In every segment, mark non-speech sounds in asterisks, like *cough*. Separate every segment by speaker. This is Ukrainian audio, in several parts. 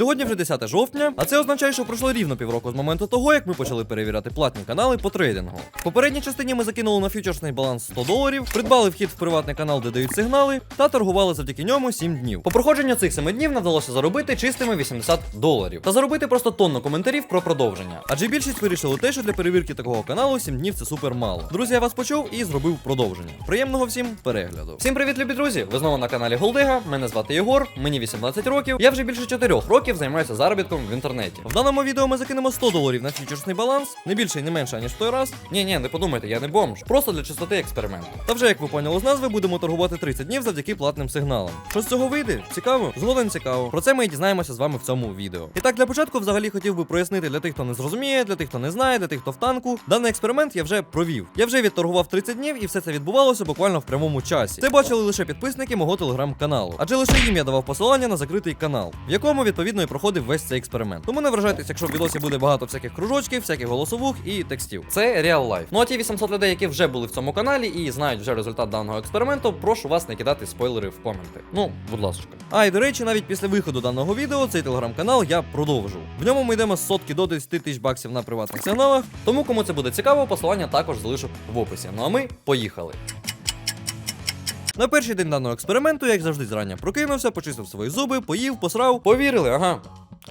Speaker 1: Сьогодні вже 10 жовтня, а це означає, що пройшло рівно півроку з моменту того, як ми почали перевіряти платні канали по трейдингу. В попередній частині ми закинули на фьючерсний баланс 100 доларів, придбали вхід в приватний канал, де дають сигнали, та торгували завдяки ньому 7 днів. По проходженню цих 7 днів нам вдалося заробити чистими 80 доларів та заробити просто тонну коментарів про продовження. Адже більшість вирішили те, що для перевірки такого каналу 7 днів це супер мало. Друзі, я вас почув і зробив продовження. Приємного всім перегляду. Всім привіт, любі друзі! Ви знову на каналі Голдега. Мене звати Єгор, мені 18 років. Я вже більше 4 років займаюся заробітком в інтернеті. В даному відео ми закинемо 100 доларів на фьючерсний баланс, не більше і не менше, аніж в той раз. Ні, ні, не подумайте, я не бомж. Просто для чистоти експерименту. Та вже як ви поняли з назви, будемо торгувати 30 днів завдяки платним сигналам. Що з цього вийде? Цікаво? Згоден цікаво. Про це ми і дізнаємося з вами в цьому відео. І так, для початку взагалі хотів би прояснити для тих, хто не зрозуміє, для тих, хто не знає, для тих, хто в танку. Даний експеримент я вже провів. Я вже відторгував 30 днів, і все це відбувалося буквально в прямому часі. Це бачили лише підписники мого телеграм-каналу. Адже лише їм я давав посилання на закритий канал, в якому відповідно і проходив весь цей експеримент. Тому не вражайтесь, якщо в відосі буде багато всяких кружочків, всяких голосових і текстів. Це реал лайф. Ну а ті 800 людей, які вже були в цьому каналі і знають вже результат даного експерименту, прошу вас не кидати спойлери в коменти. Ну, будь ласка. А і до речі, навіть після виходу даного відео цей телеграм-канал я продовжу. В ньому ми йдемо з сотки до 10 тисяч баксів на приватних сигналах. Тому кому це буде цікаво, посилання також залишу в описі. Ну а ми поїхали. На перший день даного експерименту, як завжди, зрання прокинувся, почистив свої зуби, поїв, посрав, повірили, ага.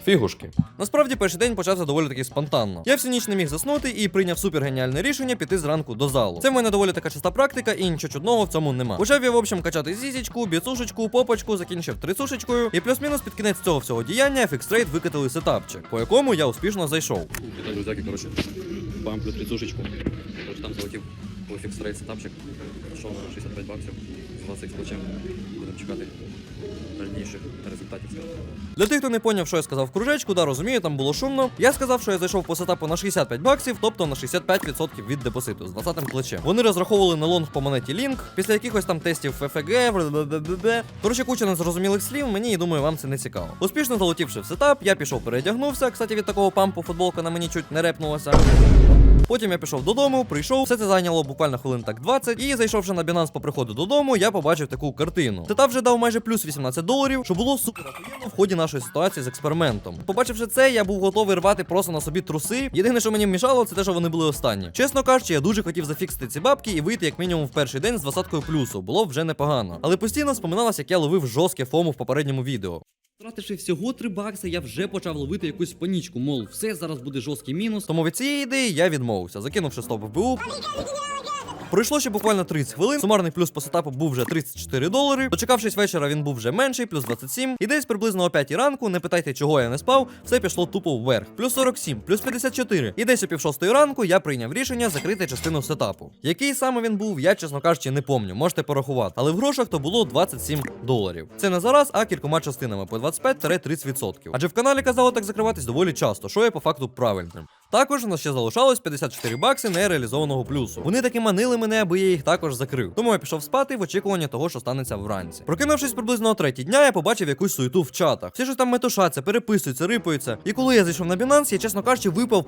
Speaker 1: Фігушки. Насправді перший день почався доволі таки спонтанно. Я всю ніч не міг заснути і прийняв супергеніальне рішення піти зранку до залу. Це в мене доволі така часта практика, і нічого чудного в цьому нема. Почав я, в общем, качати зізічку, біцушечку, попочку, закінчив трицушечкою, і плюс-мінус під кінець цього всього діяння Trade викатили сетапчик, по якому я успішно зайшов.
Speaker 2: Друзьяки, короче, бамплю трицушечку. Короче, там залетів у фікс рейд сетапчик. Пішов на 65 баксів, 20 з плечем. Будемо чекати дальніших результатів.
Speaker 1: Для тих, хто не поняв, що я сказав в кружечку, да, розумію, там було шумно. Я сказав, що я зайшов по сетапу на 65 баксів, тобто на 65% від депозиту з 20-м плечем. Вони розраховували на лонг по монеті Link, після якихось там тестів ФФГ, бла-бла-бла-бла. Коротше, куча незрозумілих слів, мені і думаю, вам це не цікаво. Успішно залетівши в сетап, я пішов передягнувся. Кстати, від такого пампу футболка на мені чуть не репнулася. Потім я пішов додому, прийшов, все це зайняло буквально хвилин так 20, і зайшовши на Binance по приходу додому, я побачив таку картину. Сетап вже дав майже плюс 18 доларів, що було супер охуєнно в ході нашої ситуації з експериментом. Побачивши це, я був готовий рвати просто на собі труси. Єдине, що мені мішало, це те, що вони були останні. Чесно кажучи, я дуже хотів зафіксити ці бабки і вийти як мінімум в перший день з двадцяткою плюсу. Було вже непогано. Але постійно споминалось, як я ловив жорстке фому в попередньому відео.
Speaker 3: Втративши всього 3 бакси, я вже почав ловити якусь панічку, мол, все зараз буде жорсткий мінус.
Speaker 1: Тому від цієї ідеї я відмовився, закинувши стоп в БУ. Пройшло ще буквально 30 хвилин. Сумарний плюс по сетапу був вже 34 долари. Дочекавшись вечора, він був вже менший, плюс 27. І десь приблизно о 5 ранку, не питайте, чого я не спав, все пішло тупо вверх. Плюс 47, плюс 54. І десь о пів ранку я прийняв рішення закрити частину сетапу. Який саме він був, я чесно кажучи, не помню. Можете порахувати. Але в грошах то було 27 доларів. Це не зараз, а кількома частинами по 25-30%. Адже в каналі казало так закриватись доволі часто, що є по факту правильним. Також у нас ще залишалось 54 бакси нереалізованого плюсу. Вони таки манили мене, аби я їх також закрив. Тому я пішов спати в очікуванні того, що станеться вранці. Прокинувшись приблизно о третій дня, я побачив якусь суету в чатах. Всі ж там метушаться, переписуються, рипаються. І коли я зайшов на Binance, я, чесно кажучи, випав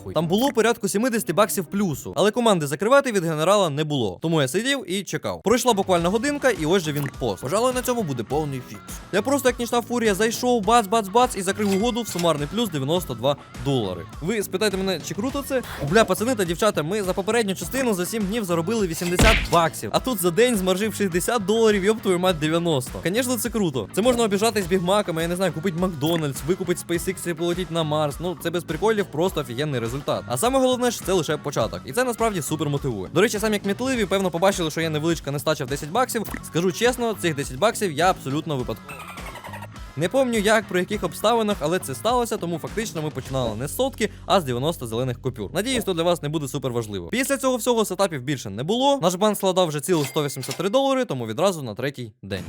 Speaker 1: нахуй. Там було порядку 70 баксів плюсу, але команди закривати від генерала не було. Тому я сидів і чекав. Пройшла буквально годинка, і ось же він пост. Пожалуй, на цьому буде повний фікс. Я просто як нічна фурія зайшов, бац, бац, бац, і закрив угоду в сумарний плюс 92 долари. Ви спитайте мене, чи круто це? Бля, пацани та дівчата, ми за попередню частину за 7 днів заробили 80 баксів. А тут за день змаржив 60 доларів, йоп твою мать 90. Звісно, це круто. Це можна обіжатись бігмаками, я не знаю, купити Макдональдс, викупити SpaceX і полетіти на Марс. Ну, це без приколів, просто офігенний результат. А саме головне, що це лише початок. І це насправді супер мотивує. До речі, самі кмітливі, певно, побачили, що я невеличка нестача в 10 баксів. Скажу чесно, цих 10 баксів я абсолютно випадково. Не пам'ятаю як, при яких обставинах, але це сталося, тому фактично ми починали не з сотки, а з 90 зелених купюр. Надіюсь, то для вас не буде супер важливо. Після цього всього сетапів більше не було. Наш банк складав вже цілих 183 долари, тому відразу на третій день.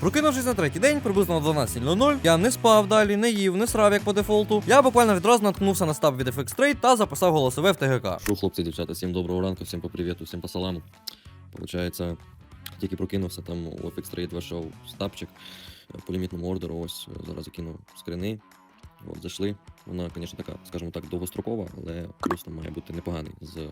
Speaker 1: Прокинувшись на третій день, приблизно на 12.00, я не спав далі, не їв, не срав як по дефолту. Я буквально відразу наткнувся на стаб від FX Trade та записав голосове в ТГК.
Speaker 2: Що, хлопці, дівчата, всім доброго ранку, всім по привіту, всім по саламу. Получається, тільки прокинувся, там у FX Trade вийшов стапчик по лімітному ордеру. Ось зараз закину скрини. От, зайшли. Вона, звісно, така, скажімо так, довгострокова, але плюс там має бути непоганий, з е,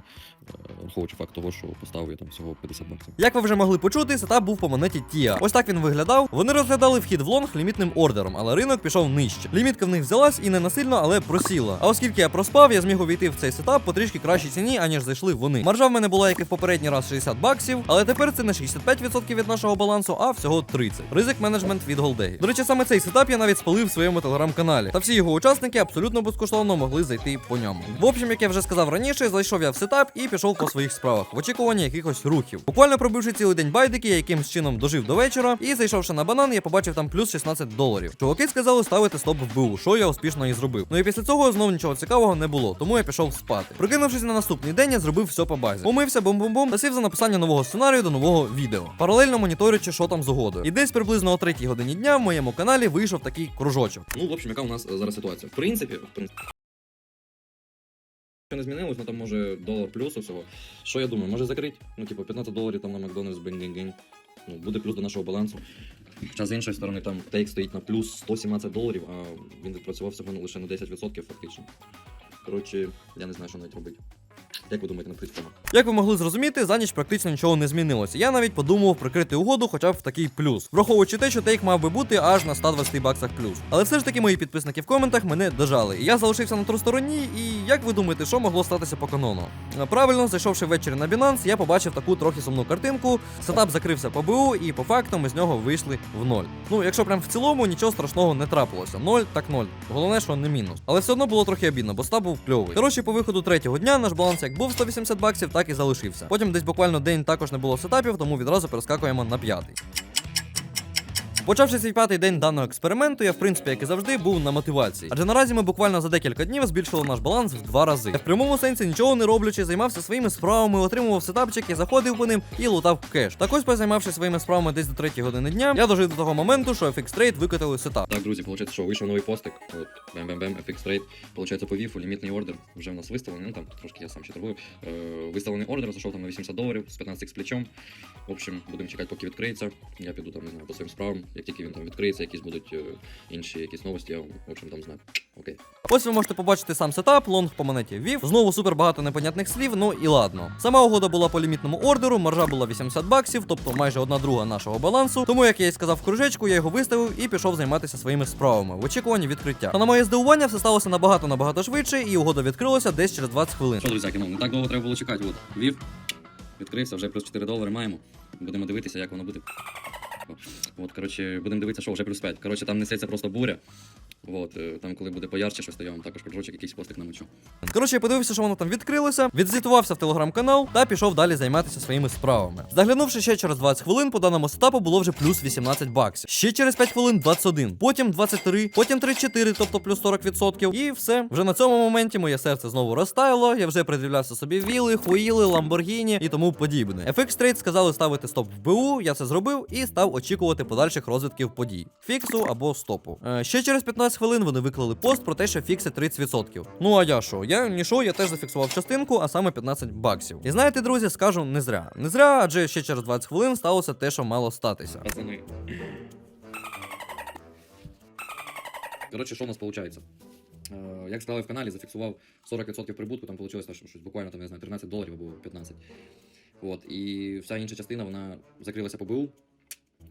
Speaker 2: враховуючи факт того, що поставив я там всього 50 баксів.
Speaker 1: Як ви вже могли почути, сетап був по монеті Тіа. Ось так він виглядав. Вони розглядали вхід в лонг лімітним ордером, але ринок пішов нижче. Лімітка в них взялась і не насильно, але просіла. А оскільки я проспав, я зміг увійти в цей сетап по трішки кращій ціні, аніж зайшли вони. Маржа в мене була, як і в попередній раз, 60 баксів, але тепер це не 65% від нашого балансу, а всього 30. Ризик менеджмент від Голдегі. До речі, саме цей сетап я навіть спалив в своєму телеграм-каналі. Та всі його учасники абсолютно безкоштовно могли зайти по ньому. В общем, як я вже сказав раніше, зайшов я в сетап і пішов по своїх справах в очікуванні якихось рухів. Буквально пробивши цілий день байдики, я якимсь чином дожив до вечора, і зайшовши на банан, я побачив там плюс 16 доларів. Чуваки сказали ставити стоп в БУ, що я успішно і зробив. Ну і після цього знов нічого цікавого не було, тому я пішов спати. Прокинувшись на наступний день, я зробив все по базі. Умився бум-бум-бум та сів за написання нового сценарію до нового відео. Паралельно моніторючи, що там з угодою. І десь приблизно о 3 годині дня в моєму каналі вийшов такий кружочок.
Speaker 2: Ну, в общем, яка у нас е, зараз ситуація? В принципі, принципі. Що не змінилось, ну там може долар плюс усього. Що я думаю, може закрити? Ну, типу, 15 доларів там на Макдональдс бень Ну, буде плюс до нашого балансу. Хоча з іншої сторони, там тейк стоїть на плюс 117 доларів, а він відпрацював всього лише на 10% фактично. Коротше, я не знаю, що навіть робити. Як ви думаєте, на цьому?
Speaker 1: Як ви могли зрозуміти, за ніч практично нічого не змінилося. Я навіть подумав прикрити угоду хоча б в такий плюс, враховуючи те, що тейк мав би бути аж на 120 баксах плюс. Але все ж таки мої підписники в коментах мене дожали. Я залишився на трустороні, і як ви думаєте, що могло статися по канону? Правильно, зайшовши ввечері на Binance, я побачив таку трохи сумну картинку. Сетап закрився по БУ, і по факту ми з нього вийшли в ноль. Ну, якщо прям в цілому нічого страшного не трапилося. Ноль так ноль. Головне, що не мінус. Але все одно було трохи обідно, бо став був кльовий. Коротше, по виходу третього дня наш баланс як був 180 баксів, так і залишився. Потім десь буквально день також не було сетапів, тому відразу перескакуємо на п'ятий. Почавши свій п'ятий день даного експерименту, я в принципі, як і завжди, був на мотивації. Адже наразі ми буквально за декілька днів збільшили наш баланс в два рази. Я в прямому сенсі нічого не роблячи, займався своїми справами, отримував сетапчики, заходив по ним і лутав кеш. Так ось, позаймавшись своїми справами десь до 3 години дня, я дожив до того моменту, що FX Trade викатили сетап.
Speaker 2: Так, друзі, виходить, що вийшов новий постик. От, бем-бем-бем, FX Trade. Получається, по віфу, лімітний ордер. Вже в нас виставлений. Ну там трошки я сам ще торгую. Е, виставлений ордер, зайшов там на 80 доларів з 15 з плечом. В общем, будемо чекати, поки відкриється. Я піду там, не знаю, по своїм справам. Як тільки він там відкриється, якісь будуть е, інші якісь новості, я в общем там знаю. Окей.
Speaker 1: Ось ви можете побачити сам сетап, лонг по монеті вів. Знову супер багато непонятних слів, ну і ладно. Сама угода була по лімітному ордеру, маржа була 80 баксів, тобто майже одна друга нашого балансу. Тому, як я і сказав в кружечку, я його виставив і пішов займатися своїми справами в очікуванні відкриття. Та на моє здивування все сталося набагато набагато швидше, і угода відкрилася десь через 20 хвилин.
Speaker 2: Що, друзяки, ну не так довго треба було чекати. От, вів, відкрився, вже плюс 4 долари маємо. Будемо дивитися, як воно буде. От, коротше, будемо дивитися, що вже плюс 5. Коротше, там несеться просто буря. От, е, там, коли буде поярче щось, то я вам також кружочок якийсь постик намочу.
Speaker 1: Коротше, я подивився, що воно там відкрилося, відзвітувався в телеграм-канал та пішов далі займатися своїми справами. Заглянувши ще через 20 хвилин, по даному сетапу було вже плюс 18 баксів. Ще через 5 хвилин 21, потім 23, потім 34, тобто плюс 40%. І все. Вже на цьому моменті моє серце знову розтаяло. Я вже придивлявся собі віли, хуїли, ламборгіні і тому подібне. FX Trade сказали ставити стоп в БУ, я це зробив і став очікувати подальших розвитків подій. Фіксу або стопу. Е, ще через 15 хвилин вони виклали пост про те, що фікси 30%. Ну а я що? Я нічого, я теж зафіксував частинку, а саме 15 баксів. І знаєте, друзі, скажу не зря. Не зря, адже ще через 20 хвилин сталося те, що мало статися.
Speaker 2: Коротше, що у нас виходить? Е, як сказали в каналі, зафіксував 40% прибутку, там вийшло що щось буквально там, не знаю, 13 доларів або 15. От, і вся інша частина вона закрилася по БУ.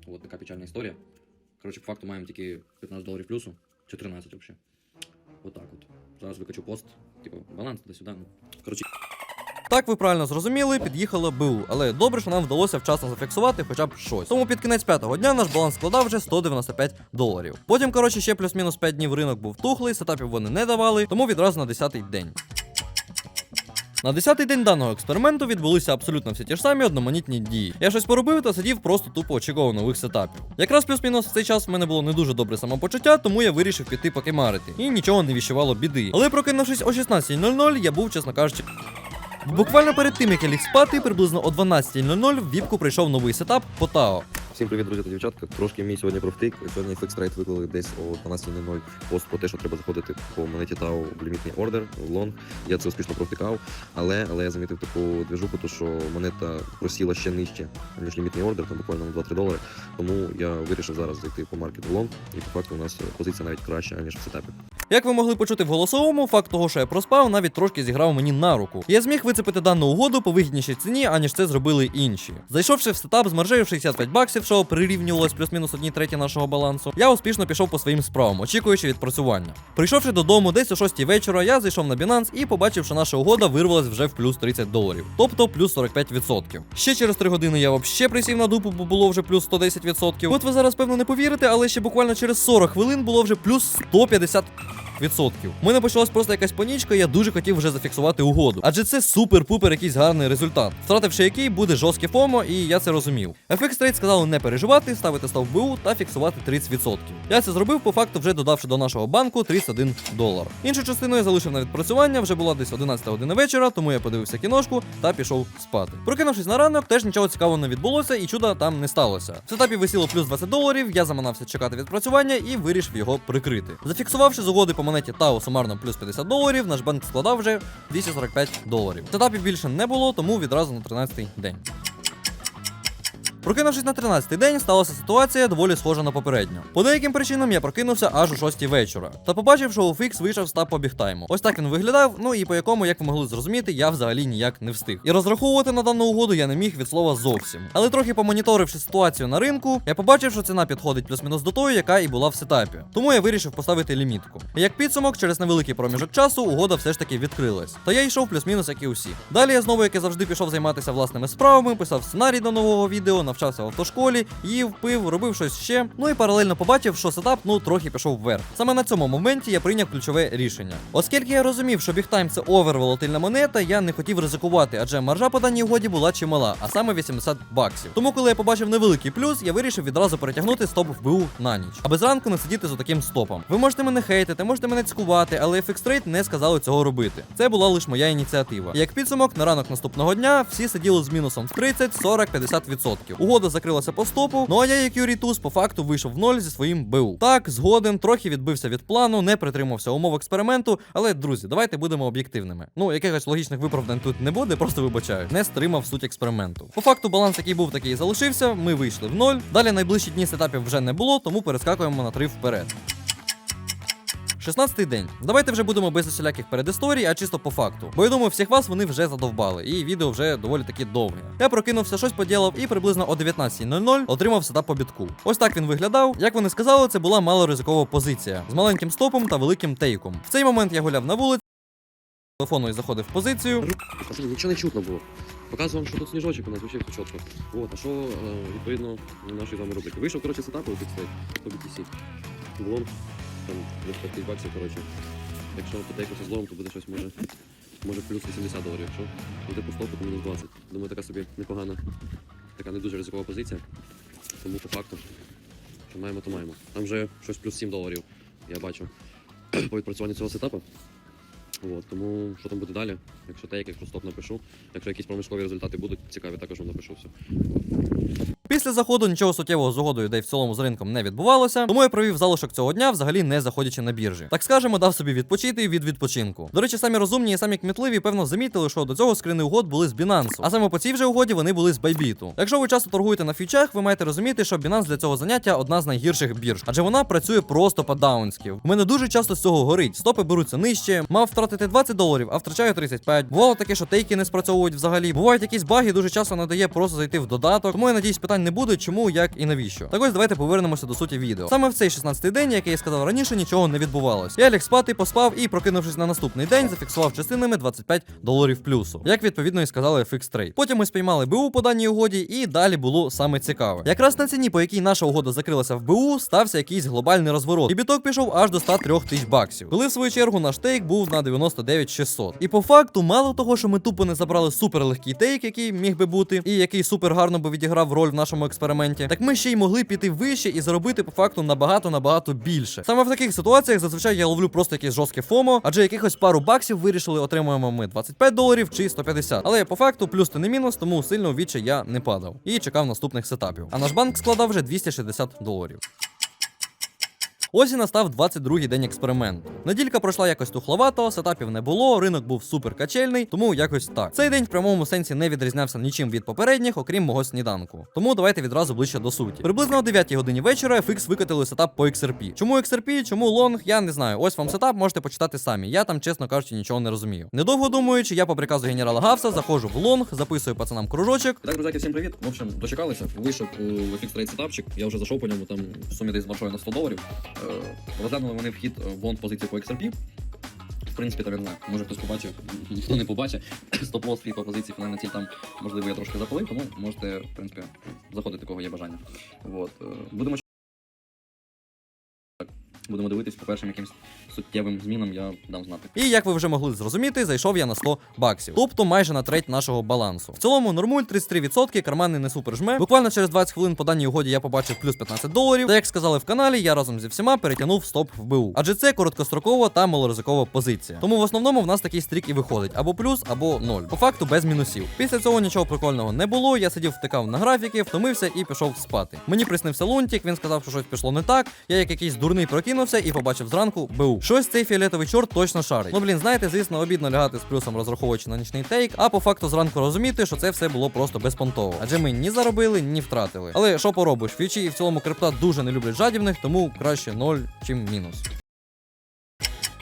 Speaker 2: От така печальна історія. Коротше, по факту маємо тільки 15 доларів плюсу, чи 13 взагалі. Отак от. Зараз викачу пост, типу, баланс до сюди. Ну. Коротше,
Speaker 1: Так, ви правильно зрозуміли, під'їхала БУ, але добре, що нам вдалося вчасно зафіксувати хоча б щось. Тому під кінець п'ятого дня наш баланс складав вже 195 доларів. Потім, коротше, ще плюс-мінус 5 днів ринок був тухлий, сетапів вони не давали, тому відразу на 10-й день. На 10-й день даного експерименту відбулися абсолютно всі ті ж самі одноманітні дії. Я щось поробив та сидів просто тупо очікував нових сетапів. Якраз плюс-мінус в цей час в мене було не дуже добре самопочуття, тому я вирішив піти покемарити. І нічого не віщувало біди. Але прокинувшись о 16.00, я був, чесно кажучи, Буквально перед тим, як я ліг спати, приблизно о 12.00 в віпку прийшов новий сетап по ТАО.
Speaker 4: Всім привіт, друзі та дівчатка. Трошки мій сьогодні провтик. Сьогодні Trade виклали десь о 12.00 пост про те, що треба заходити по монеті TAO в лімітний ордер, в лонг. Я це успішно провтикав, але, але я замітив таку движуху, то що монета просіла ще нижче, ніж лімітний ордер, там буквально на 2-3 долари. Тому я вирішив зараз зайти по маркету в лонг, і по факту у нас позиція навіть краща, ніж в сетапі.
Speaker 1: Як ви могли почути в голосовому, факт того, що я проспав, навіть трошки зіграв мені на руку. Я зміг вицепити дану угоду по вигіднішій ціні, аніж це зробили інші. Зайшовши в сетап з маржею 65 баксів, що прирівнювалось плюс-мінус одній треті нашого балансу, я успішно пішов по своїм справам, очікуючи відпрацювання. Прийшовши додому десь о 6 вечора, я зайшов на Binance і побачив, що наша угода вирвалась вже в плюс 30 доларів, тобто плюс 45%. Ще через 3 години я вообще присів на дупу, бо було вже плюс 110%. От ви зараз певно не повірите, але ще буквально через 40 хвилин було вже плюс 150 відсотків. У мене почалась просто якась панічка, я дуже хотів вже зафіксувати угоду. Адже це супер-пупер якийсь гарний результат. Втративши який, буде жорстке ФОМО, і я це розумів. FX Trade сказали не переживати, ставити став БУ та фіксувати 30%. Я це зробив, по факту, вже додавши до нашого банку 31 долар. Іншу частину я залишив на відпрацювання, вже була десь 11 година вечора, тому я подивився кіношку та пішов спати. Прокинувшись на ранок, теж нічого цікавого не відбулося, і чуда там не сталося. В сетапі висіло плюс 20 доларів, я заманався чекати відпрацювання і вирішив його прикрити. Зафіксувавши з угоди по монеті Тау сумарно плюс 50 доларів, наш банк складав вже 245 доларів. Цетапів більше не було, тому відразу на 13-й день. Прокинувшись на 13-й день, сталася ситуація доволі схожа на попередню. По деяким причинам я прокинувся аж о 6 вечора. Та побачив, що у фікс вийшов з по бігтайму. Ось так він виглядав, ну і по якому, як ви могли зрозуміти, я взагалі ніяк не встиг. І розраховувати на дану угоду я не міг від слова зовсім. Але трохи помоніторивши ситуацію на ринку, я побачив, що ціна підходить плюс-мінус до тої, яка і була в сетапі. Тому я вирішив поставити лімітку. І як підсумок, через невеликий проміжок часу угода все ж таки відкрилась. Та я йшов плюс-мінус, як і усі. Далі я знову, як і завжди, пішов займатися власними справами, писав сценарій до нового відео, навчався в автошколі, їв, пив, робив щось ще. Ну і паралельно побачив, що сетап ну трохи пішов вверх. Саме на цьому моменті я прийняв ключове рішення. Оскільки я розумів, що бігтайм це оверволатильна монета, я не хотів ризикувати, адже маржа по даній угоді була чимала, а саме 80 баксів. Тому, коли я побачив невеликий плюс, я вирішив відразу перетягнути стоп в БУ на ніч, аби зранку не сидіти з таким стопом. Ви можете мене хейтити, можете мене цькувати, але FX Trade не сказали цього робити. Це була лише моя ініціатива. І як підсумок, на ранок наступного дня всі сиділи з мінусом в 30, 40, 50%. Угода закрилася по стопу. Ну а я, як Юрій Туз, по факту вийшов в ноль зі своїм БУ. Так, згоден, трохи відбився від плану, не притримався умов експерименту. Але друзі, давайте будемо об'єктивними. Ну, якихось логічних виправдань тут не буде, просто вибачаю. Не стримав суть експерименту. По факту баланс, який був, такий залишився. Ми вийшли в ноль. Далі найближчі дні сетапів вже не було, тому перескакуємо на три вперед. 16-й день. Давайте вже будемо без усіляких передісторій, а чисто по факту. Бо я думаю, всіх вас вони вже задовбали, і відео вже доволі таки довге. Я прокинувся, щось поділав і приблизно о 19.00 отримав сетап по бітку. Ось так він виглядав. Як вони сказали, це була малоризикова позиція з маленьким стопом та великим тейком. В цей момент я гуляв на вулиці. Телефону і заходив в позицію.
Speaker 2: Пацани, нічого не чутно було. Показую вам, що тут сніжочок у нас все чітко. От, а що е, відповідно наші з вами робити? Вийшов, коротше, сетапу тут стоїть по BTC. Блон, там 25 баксів, коротше. Якщо потейкнути злом, то буде щось може. Може плюс 80 доларів, якщо буде по стопу, то мінус 20. Думаю, така собі непогана, така не дуже ризикова позиція. Тому по факту, що маємо, то маємо. Там вже щось плюс 7 доларів, я бачу, *clears throat* по відпрацюванню цього сетапу. От, тому що там буде далі? Якщо тейк, якщо стоп напишу. Якщо якісь проміжкові результати будуть цікаві, також вам напишу все.
Speaker 1: Після заходу нічого суттєвого з угодою, де й в цілому з ринком не відбувалося, тому я провів залишок цього дня, взагалі не заходячи на біржі. Так скажемо, дав собі відпочити від відпочинку. До речі, самі розумні і самі кмітливі, певно, замітили, що до цього скрини угод були з Binance, а саме по цій вже угоді вони були з Bybit. Якщо ви часто торгуєте на фьючах, ви маєте розуміти, що Binance для цього заняття одна з найгірших бірж, адже вона працює просто по даунськи. У мене дуже часто з цього горить. Стопи беруться нижче. Мав втратити 20 доларів, а втрачаю 35. Бувало таке, що тейки не спрацьовують взагалі. Бувають якісь баги, дуже часто надає просто зайти в додаток. Тому я надіюсь, питань не буде, чому, як і навіщо. Так ось давайте повернемося до суті відео. Саме в цей 16-й день, як я і сказав раніше, нічого не відбувалось. Я ліг спати, поспав і, прокинувшись на наступний день, зафіксував частинами 25 доларів плюсу. Як відповідно і сказали FX Trade. Потім ми спіймали БУ по даній угоді, і далі було саме цікаве. Якраз на ціні, по якій наша угода закрилася в БУ, стався якийсь глобальний розворот. І біток пішов аж до 103 тисяч баксів. Коли в свою чергу наш тейк був на 99 600. І по факту, мало того, що ми тупо не забрали суперлегкий тейк, який міг би бути, і який супер гарно би відіграв роль в нашому експерименті, так ми ще й могли піти вище і заробити по факту набагато набагато більше. Саме в таких ситуаціях зазвичай я ловлю просто якесь жорстке фомо, адже якихось пару баксів вирішили, отримуємо ми 25 доларів чи 150. Але по факту плюс то не мінус, тому сильно віче я не падав і чекав наступних сетапів. А наш банк складав вже 260 доларів. Ось і настав 22-й день експерименту. Неділька пройшла якось тухловато, сетапів не було, ринок був супер качельний, тому якось так. Цей день в прямому сенсі не відрізнявся нічим від попередніх, окрім мого сніданку. Тому давайте відразу ближче до суті. Приблизно о 9 годині вечора FX викатили сетап по XRP. Чому XRP, чому лонг, я не знаю. Ось вам сетап, можете почитати самі. Я там, чесно кажучи, нічого не розумію. Недовго думаючи, я по приказу генерала Гавса заходжу в лонг, записую пацанам кружочок.
Speaker 2: Так, друзяки, всім привіт. В общем, дочекалися. Вийшов у FX Trade сетапчик. Я вже зайшов по ньому там в сумі десь з на 100 доларів. Е, Розглянули вони вхід е, в лонг позицію по XRP. В принципі, там не знаю, може хтось побачив, ніхто не побачить. Стоп-лосс свій по позиції фінальна ціль там, можливо, я трошки запалив, тому можете, в принципі, заходити, кого є бажання. Вот. е, Будемо Будемо дивитись по першим якимсь суттєвим змінам, я дам знати.
Speaker 1: І як ви вже могли зрозуміти, зайшов я на 100 баксів, тобто майже на треть нашого балансу. В цілому нормуль 33%, кармани не супер жме. Буквально через 20 хвилин по даній угоді я побачив плюс 15 доларів. Та як сказали в каналі, я разом зі всіма перетягнув стоп в БУ. Адже це короткострокова та малоризикова позиція. Тому в основному в нас такий стрік і виходить або плюс, або ноль. По факту без мінусів. Після цього нічого прикольного не було. Я сидів, втикав на графіки, втомився і пішов спати. Мені приснився лунтик, він сказав, що щось пішло не так. Я як якийсь дурний прокинувся і побачив зранку БУ. Щось цей фіолетовий чорт точно шарить. Ну блін, знаєте, звісно, обідно лягати з плюсом, розраховуючи на нічний тейк, а по факту зранку розуміти, що це все було просто безпонтово. Адже ми ні заробили, ні втратили. Але що поробиш? Фічі і в цілому крипта дуже не люблять жадібних, тому краще ноль, чим мінус.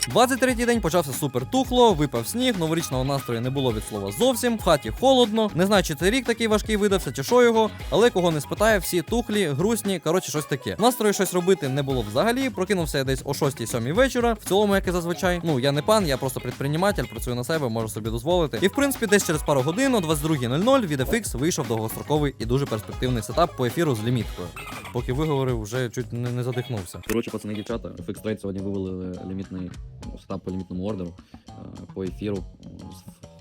Speaker 1: 23-й день почався супер тухло, випав сніг, новорічного настрою не було від слова зовсім, в хаті холодно. Не знаю, чи цей рік такий важкий видався, чи що його, але кого не спитає, всі тухлі, грустні, коротше, щось таке. Настрою щось робити не було взагалі. Прокинувся я десь о 6-7 вечора. В цілому, як і зазвичай. Ну я не пан, я просто предприниматель, працюю на себе, можу собі дозволити. І в принципі, десь через пару годин, о 22.00 від FX вийшов довгостроковий і дуже перспективний сетап по ефіру з ліміткою. Поки виговорив, вже чуть не, задихнувся.
Speaker 2: Коротше, пацани, дівчата, FX Trade сьогодні вивели лімітний став по лімітному ордеру е, по ефіру е,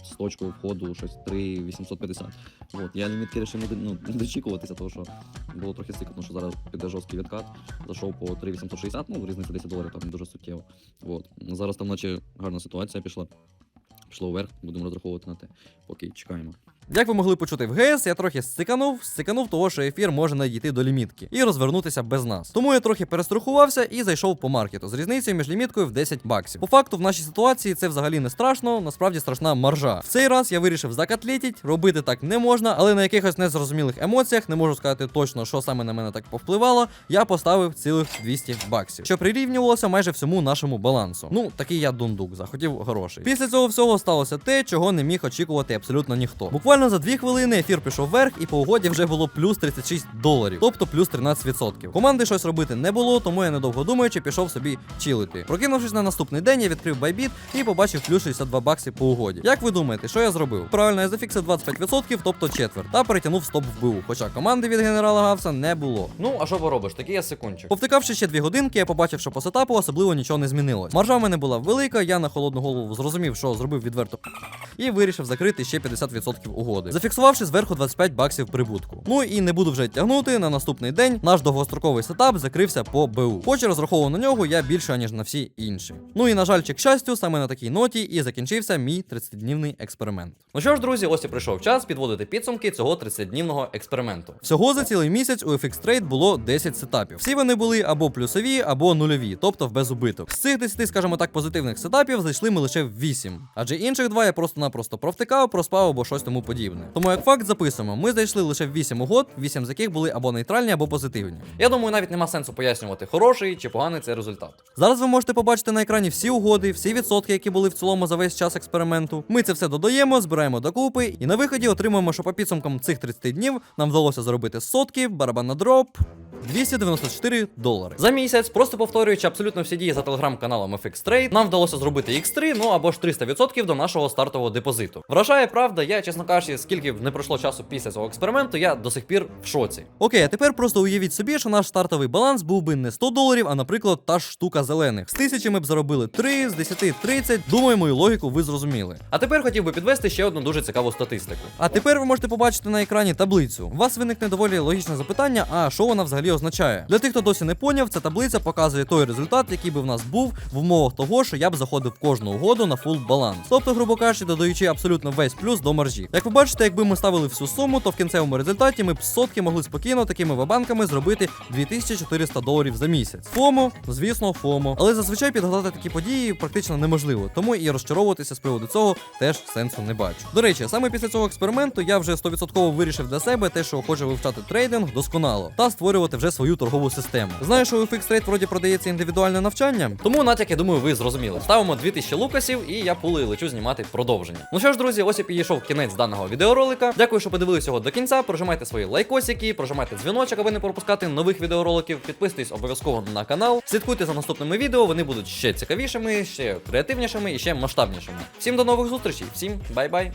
Speaker 2: з- точкою входу щось 3,850. От, я лімітки вирішив не, ну, не дочікуватися, тому що було трохи сикотно, що зараз піде жорсткий відкат. Зайшов по 3,860, ну, різниця 10 доларів там дуже суттєво. От. Зараз там наче гарна ситуація пішла. Пішло вверх, будемо розраховувати на те, поки чекаємо.
Speaker 1: Як ви могли почути в ГС, я трохи стиканув, стиканув того, що ефір може не дійти до лімітки і розвернутися без нас. Тому я трохи перестрахувався і зайшов по маркету з різницею між ліміткою в 10 баксів. По факту, в нашій ситуації це взагалі не страшно, насправді страшна маржа. В цей раз я вирішив закатлетіть, робити так не можна, але на якихось незрозумілих емоціях не можу сказати точно, що саме на мене так повпливало. Я поставив цілих 200 баксів, що прирівнювалося майже всьому нашому балансу. Ну, такий я дундук, захотів грошей. Після цього всього сталося те, чого не міг очікувати абсолютно ніхто. Буквально за 2 хвилини ефір пішов вверх, і по угоді вже було плюс 36 доларів, тобто плюс 13%. Команди щось робити не було, тому я недовго думаючи пішов собі чилити. Прокинувшись на наступний день, я відкрив байбіт і побачив плюс 62 бакси по угоді. Як ви думаєте, що я зробив? Правильно, я зафіксив 25%, тобто четверть, та перетягнув стоп в БУ, хоча команди від генерала Гавса не було. Ну, а що поробиш? Такий я секундчик. Повтикавши ще дві годинки, я побачив, що по сетапу особливо нічого не змінилось. Маржа в мене була велика, я на холодну голову зрозумів, що зробив відверто і вирішив закрити ще 50% угоди, зафіксувавши зверху 25 баксів прибутку. Ну і не буду вже тягнути. На наступний день наш довгостроковий сетап закрився по БУ. Хоч розраховував на нього я більше ніж на всі інші. Ну і на жаль, чи к щастю, саме на такій ноті і закінчився мій 30-днівний експеримент. Ну що ж, друзі, ось і прийшов час підводити підсумки цього 30-днівного експерименту. Всього за цілий місяць у FX Trade було 10 сетапів. Всі вони були або плюсові, або нульові, тобто в без убиток. З цих 10, скажімо так, позитивних сетапів зайшли ми лише в 8. Адже інших два я просто-напросто провтикав, проспав або щось тому подібне. Тому як факт записуємо, ми зайшли лише в 8 угод, 8 з яких були або нейтральні, або позитивні. Я думаю, навіть нема сенсу пояснювати, хороший чи поганий цей результат. Зараз ви можете побачити на екрані всі угоди, всі відсотки, які були в цілому за весь час експерименту. Ми це все додаємо, збираємо докупи, і на виході отримуємо, що по підсумкам цих 30 днів нам вдалося заробити сотки, барабан на дроп. 294 долари. За місяць, просто повторюючи абсолютно всі дії за телеграм-каналом FX Trade, нам вдалося зробити X3, ну або ж 300% до нашого стартового депозиту. Вражає правда, я, чесно кажучи, скільки б не пройшло часу після цього експерименту, я до сих пір в шоці. Окей, а тепер просто уявіть собі, що наш стартовий баланс був би не 100 доларів, а, наприклад, та ж штука зелених. З тисячі ми б заробили 3, з 10 30. Думаю, мою логіку ви зрозуміли. А тепер хотів би підвести ще одну дуже цікаву статистику. А тепер ви можете побачити на екрані таблицю. У вас виникне доволі логічне запитання: а що вона взагалі взагалі означає. Для тих, хто досі не поняв, ця таблиця показує той результат, який би в нас був в умовах того, що я б заходив кожну угоду на фул баланс. Тобто, грубо кажучи, додаючи абсолютно весь плюс до маржі. Як ви бачите, якби ми ставили всю суму, то в кінцевому результаті ми б сотки могли спокійно такими вабанками зробити 2400 доларів за місяць. ФОМО, звісно, ФОМО. Але зазвичай підгадати такі події практично неможливо, тому і розчаровуватися з приводу цього теж сенсу не бачу. До речі, саме після цього експерименту я вже 100% вирішив для себе те, що хочу вивчати трейдинг досконало та створювати вже свою торгову систему. Знаю, що у FX Trade вроді продається індивідуальне навчання, тому натяк, я думаю, ви зрозуміли. Ставимо 2000 лукасів, і я пулею лечу знімати продовження. Ну що ж, друзі, ось і підійшов кінець даного відеоролика. Дякую, що подивилися його до кінця. Прожимайте свої лайкосики, прожимайте дзвіночок, аби не пропускати нових відеороликів. Підписуйтесь обов'язково на канал. Слідкуйте за наступними відео. Вони будуть ще цікавішими, ще креативнішими і ще масштабнішими. Всім до нових зустрічей, всім бай-бай.